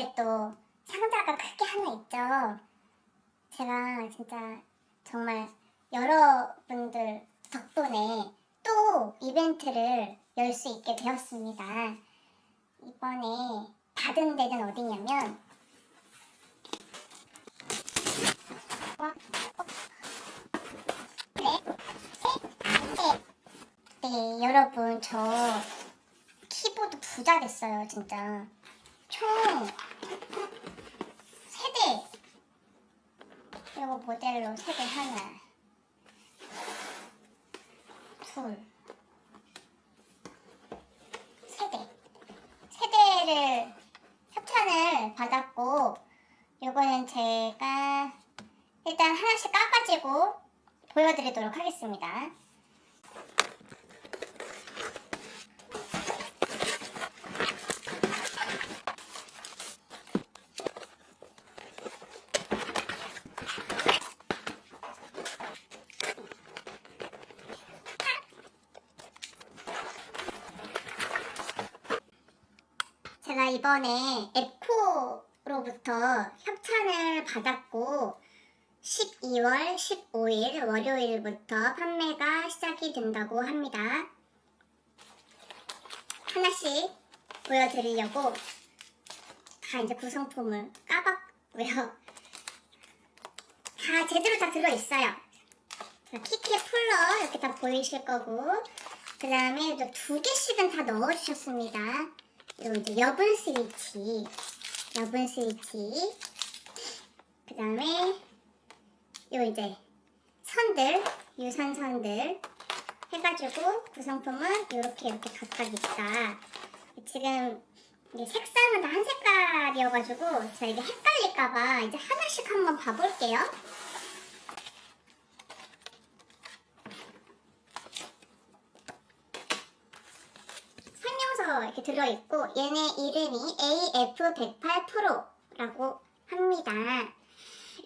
이렇게 또 상자가 크게 하나 있죠. 제가 진짜 정말 여러분들 덕분에 또 이벤트를 열 수 있게 되었습니다. 이번에 받은 데는 어디냐면 네, 여러분 저 키보드 부자 됐어요, 진짜. 총 세대 이거 모델로 세대 하나, 둘, 세대. 세대를 협찬을 받았고, 요거는 제가 일단 하나씩 까가지고 보여드리도록 하겠습니다. 제가 이번에 에코로부터 협찬을 받았고 12월 15일 월요일부터 판매가 시작이 된다고 합니다. 하나씩 보여드리려고 다 이제 구성품을 까봤고요. 다 제대로 다 들어있어요. 키캣 풀러 이렇게 다 보이실 거고 그 다음에 또두 개씩은 다 넣어주셨습니다. 그리고 이제 여분 스위치, 여분 스위치. 그 다음에 요 이제 선들, 유선 선들 해가지고 구성품은 이렇게 이렇게 각각 있다. 지금 색상은 다 한 색깔이어가지고 제가 이게 헷갈릴까봐 이제 하나씩 한번 봐볼게요. 설명서 이렇게 들어있고 얘네 이름이 AF108 프로라고 합니다.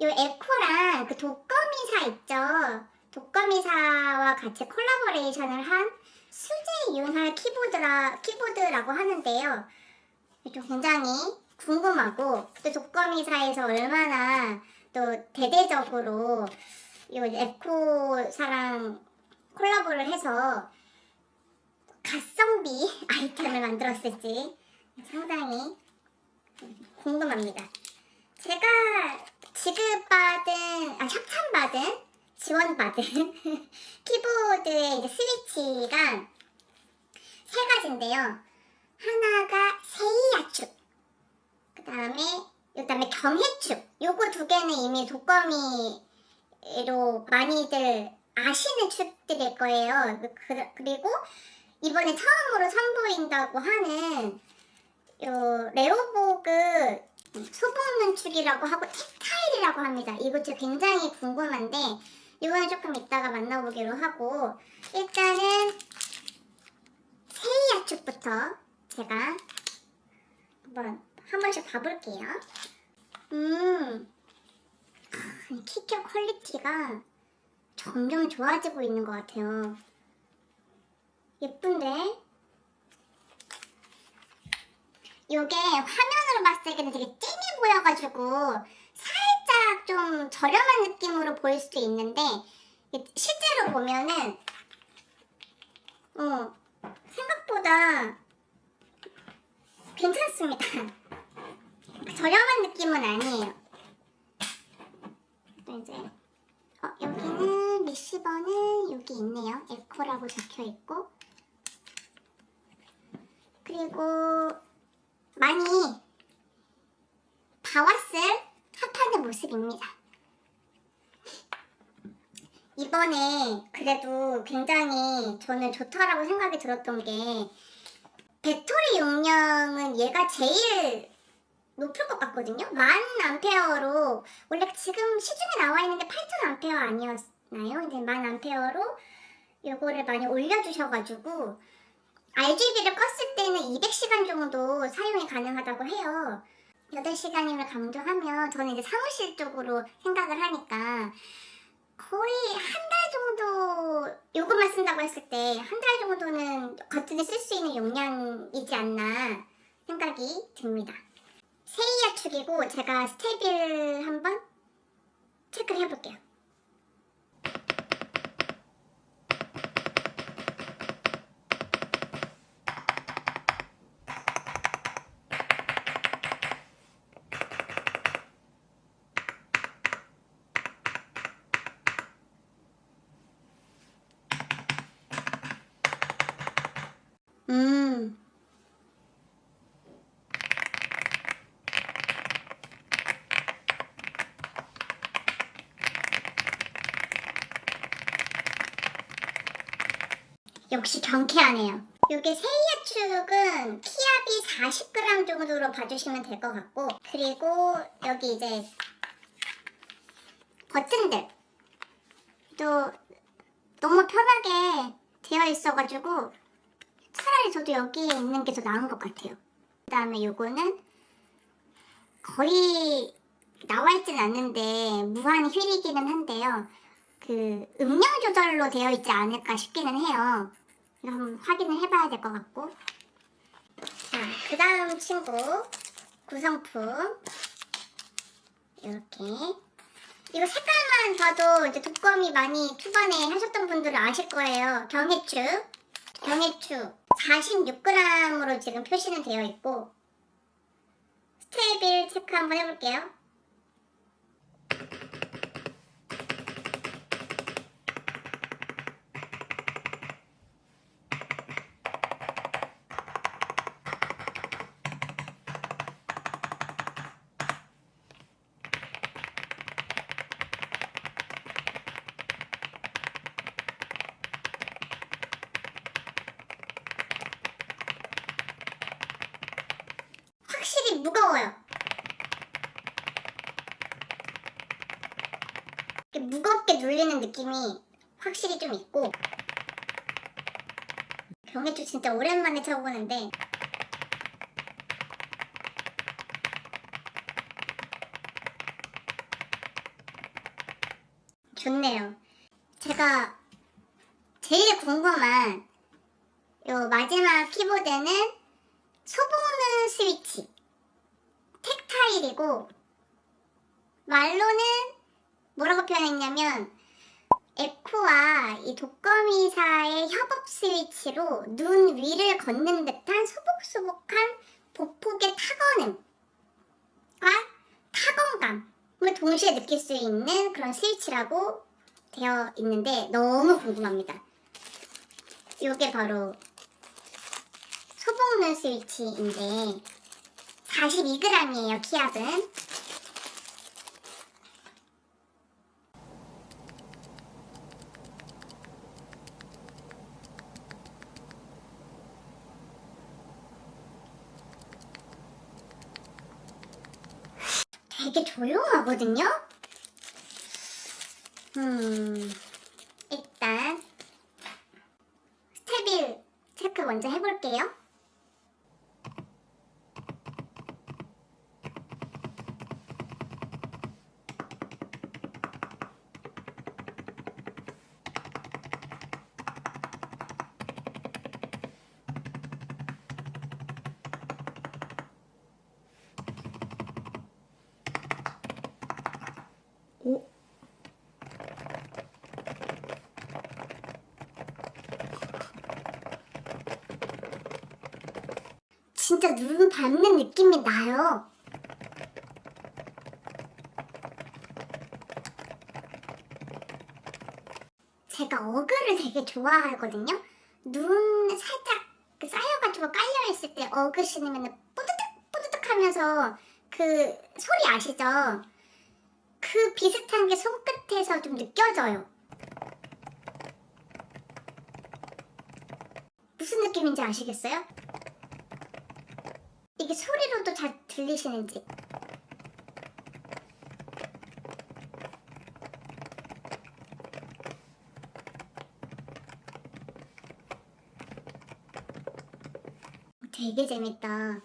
이 에코랑 그 독거미사 있죠? 독거미사와 같이 콜라보레이션을 한 수제 윤활 키보드라, 키보드라고 하는데요. 좀 굉장히 궁금하고 또 독거미사에서 얼마나 또 대대적으로 이 에코사랑 콜라보를 해서 가성비 아이템을 만들었을지 상당히 궁금합니다. 제가 지급받은, 아, 협찬받은, 지원받은 키보드의 이제 스위치가 세 가지인데요. 하나가 세이야축, 그 다음에, 그 다음에 경해축. 요거 두 개는 이미 독거미로 많이들 아시는 축들일 거예요. 그, 그리고 이번에 처음으로 선보인다고 하는 요 레오보그 소복는 축이라고 하고 텍타일이라고 합니다. 진짜 굉장히 궁금한데 이거는 조금 이따가 만나보기로 하고 일단은 세이야 축부터 제가 한번 한 번씩 봐볼게요. 음, 키켜 퀄리티가 점점 좋아지고 있는 것 같아요. 예쁜데? 요게 화면으로 봤을 때는 되게 찡해 보여가지고 살짝 좀 저렴한 느낌으로 보일 수도 있는데 실제로 보면은 어 생각보다 괜찮습니다. 저렴한 느낌은 아니에요. 또 이제 어, 여기는 리시버는 여기 있네요. 에코라고 적혀 있고 그리고 많이 봐왔을 핫하는 모습입니다. 이번에 그래도 굉장히 저는 좋다라고 생각이 들었던 게 배터리 용량은 얘가 제일 높을 것 같거든요. 만 암페어로 원래 지금 시중에 나와 있는 게 8천 암페어 아니었나요? 이제 만 암페어로 요거를 많이 올려주셔가지고 RGB를 껐을 때는 200시간 정도 사용이 가능하다고 해요. 8시간임을 강조하면 저는 이제 사무실 쪽으로 생각을 하니까 거의 한 달 정도 요것만 쓴다고 했을 때 한 달 정도는 거뜬히 쓸 수 있는 용량이지 않나 생각이 듭니다. 세이야 축이고 제가 스테빌 한번 체크를 해볼게요. 음. 역시 경쾌하네요. 요게 세이야 축은 키압이 40g 정도로 봐주시면 될 것 같고 그리고 여기 이제 버튼들 또 너무 편하게 되어 있어가지고 차라리 저도 여기에 있는 게 더 나은 것 같아요. 그 다음에 요거는 거의 나와 있진 않는데 무한 휠이기는 한데요. 그 음량 조절로 되어 있지 않을까 싶기는 해요. 한번 확인을 해봐야 될 것 같고. 자, 그 다음 친구 구성품 이렇게 이거 색깔만 봐도 이제 독거미 많이 초반에 하셨던 분들은 아실 거예요. 경해추 경해추 46g으로 지금 표시는 되어 있고 스테빌 체크 한번 해볼게요. 확실히 무거워요. 무겁게 눌리는 느낌이 확실히 좀 있고 경해초 진짜 오랜만에 쳐보는데 좋네요. 제가 제일 궁금한 요 마지막 키보드는 소보는 스위치 텍타일이고 말로는 뭐라고 표현했냐면 에코와 이 독거미사의 협업 스위치로 눈 위를 걷는 듯한 소복소복한 보폭의 타건음과 타건감을 동시에 느낄 수 있는 그런 스위치라고 되어 있는데 너무 궁금합니다. 이게 바로 소복눈 스위치인데 42g이에요 키압은. 되게 조용하거든요? 음 일단 스테빌 체크 먼저 해볼게요 오, 진짜 눈 밟는 느낌이 나요. 제가 어그를 되게 좋아하거든요. 눈 살짝 그 쌓여가지고 깔려있을 때 어그 신으면 뿌드득 뿌드득 하면서 그 소리 아시죠? 그 비슷한 게 손끝에서 좀 느껴져요. 무슨 느낌인지 아시겠어요? 이게 소리로도 잘 들리시는지. 되게 재밌다.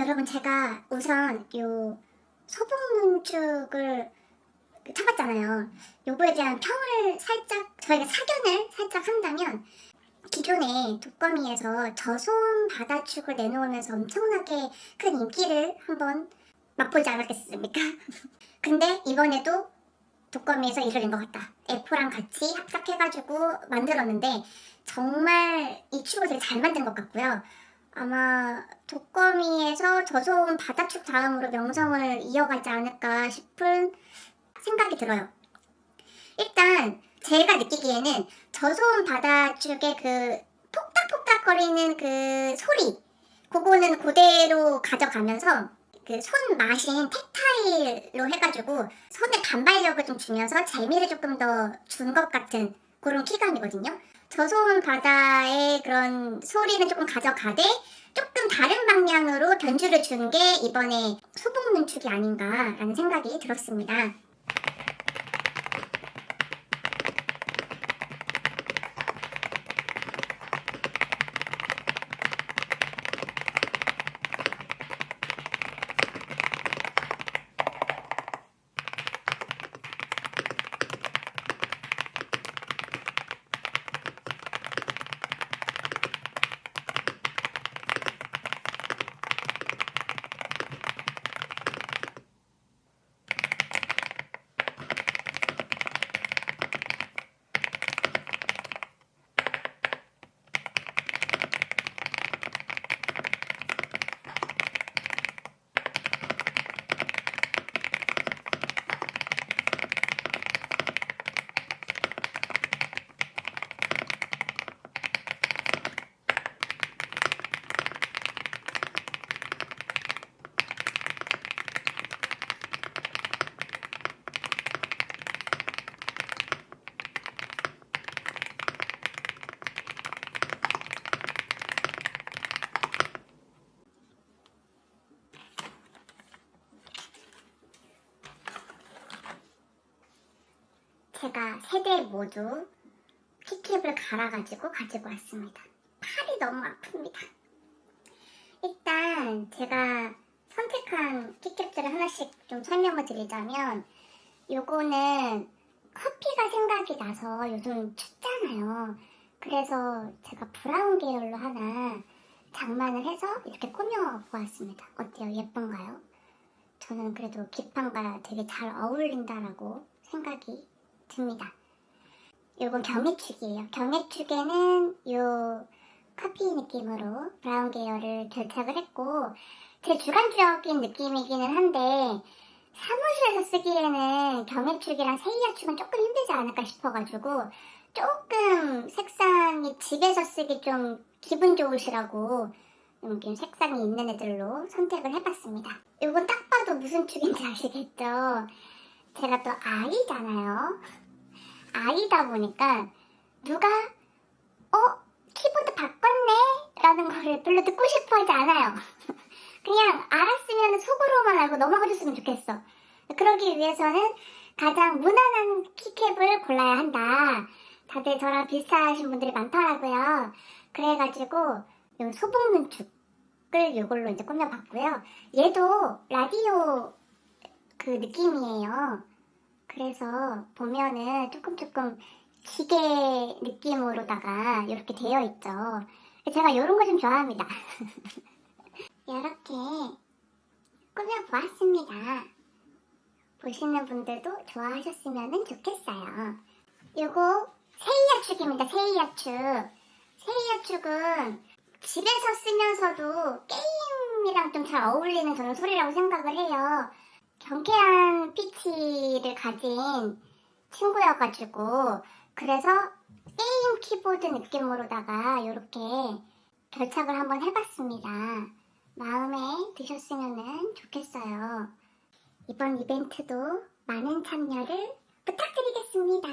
여러분 제가 우선 요 소복문축을 타봤잖아요. 요거에 대한 평을 살짝 저희가 사견을 살짝 한다면 기존에 독거미에서 저소음 바다축을 내놓으면서 엄청나게 큰 인기를 한번 맛보지 않았겠습니까? 근데 이번에도 독거미에서 일을 낸것 같다. F랑 같이 합작해가지고 만들었는데 정말 이 축을 되게 잘 만든 것 같고요. 아마 독거미에서 저소음 바다축 다음으로 명성을 이어가지 않을까 싶은 생각이 들어요. 일단 제가 느끼기에는 저소음 바다축의 그 폭닥폭닥거리는 그 소리 그거는 그대로 가져가면서 그 손 마신 텍타일로 해가지고 손에 반발력을 좀 주면서 재미를 조금 더 준 것 같은 그런 키감이거든요. 저소음 바다의 그런 소리는 조금 가져가되 조금 다른 방향으로 변주를 준 게 이번에 소복문축이 아닌가라는 생각이 들었습니다. 제가 세 대 모두 키캡을 갈아가지고 가지고 왔습니다. 팔이 너무 아픕니다. 일단 제가 선택한 키캡들을 하나씩 좀 설명을 드리자면 요거는 커피가 생각이 나서 요즘 춥잖아요. 그래서 제가 브라운 계열로 하나 장만을 해서 이렇게 꾸며 보았습니다. 어때요? 예쁜가요? 저는 그래도 기판과 되게 잘 어울린다라고 생각이 듭니다. 요건 경매축이에요. 경매축에는 요 커피 느낌으로 브라운 계열을 결착을 했고 제 주관적인 느낌이기는 한데 사무실에서 쓰기에는 경매축이랑 세이아축은 조금 힘들지 않을까 싶어가지고 조금 색상이 집에서 쓰기 좀 기분 좋으시라고 좀 색상이 있는 애들로 선택을 해봤습니다. 요건 딱 봐도 무슨 축인지 아시겠죠? 제가 또 아이잖아요. 아이다 보니까 누가 어 키보드 바꿨네 라는 거를 별로 듣고 싶어 하지 않아요. 그냥 알았으면 속으로만 알고 넘어가줬으면 좋겠어. 그러기 위해서는 가장 무난한 키캡을 골라야 한다. 다들 저랑 비슷하신 분들이 많더라고요. 그래가지고 요 소복문축을 이걸로 이제 꾸며봤고요. 얘도 라디오 그 느낌이에요. 그래서 보면은 조금 조금 기계 느낌으로다가 이렇게 되어 있죠. 제가 이런 거 좀 좋아합니다. 이렇게 꾸며보았습니다. 보시는 분들도 좋아하셨으면 좋겠어요. 요거 세이야축입니다. 세이야축. 세이야축은 집에서 쓰면서도 게임이랑 좀 잘 어울리는 저는 소리라고 생각을 해요. 경쾌한 피치를 가진 친구여가지고 그래서 게임 키보드 느낌으로다가 이렇게 결착을 한번 해봤습니다. 마음에 드셨으면 좋겠어요. 이번 이벤트도 많은 참여를 부탁드리겠습니다.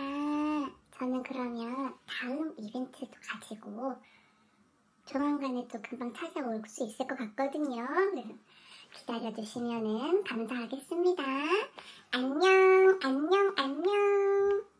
저는 그러면 다음 이벤트도 가지고 조만간에 또 금방 찾아올 수 있을 것 같거든요. 기다려주시면 감사하겠습니다. 안녕, 안녕, 안녕.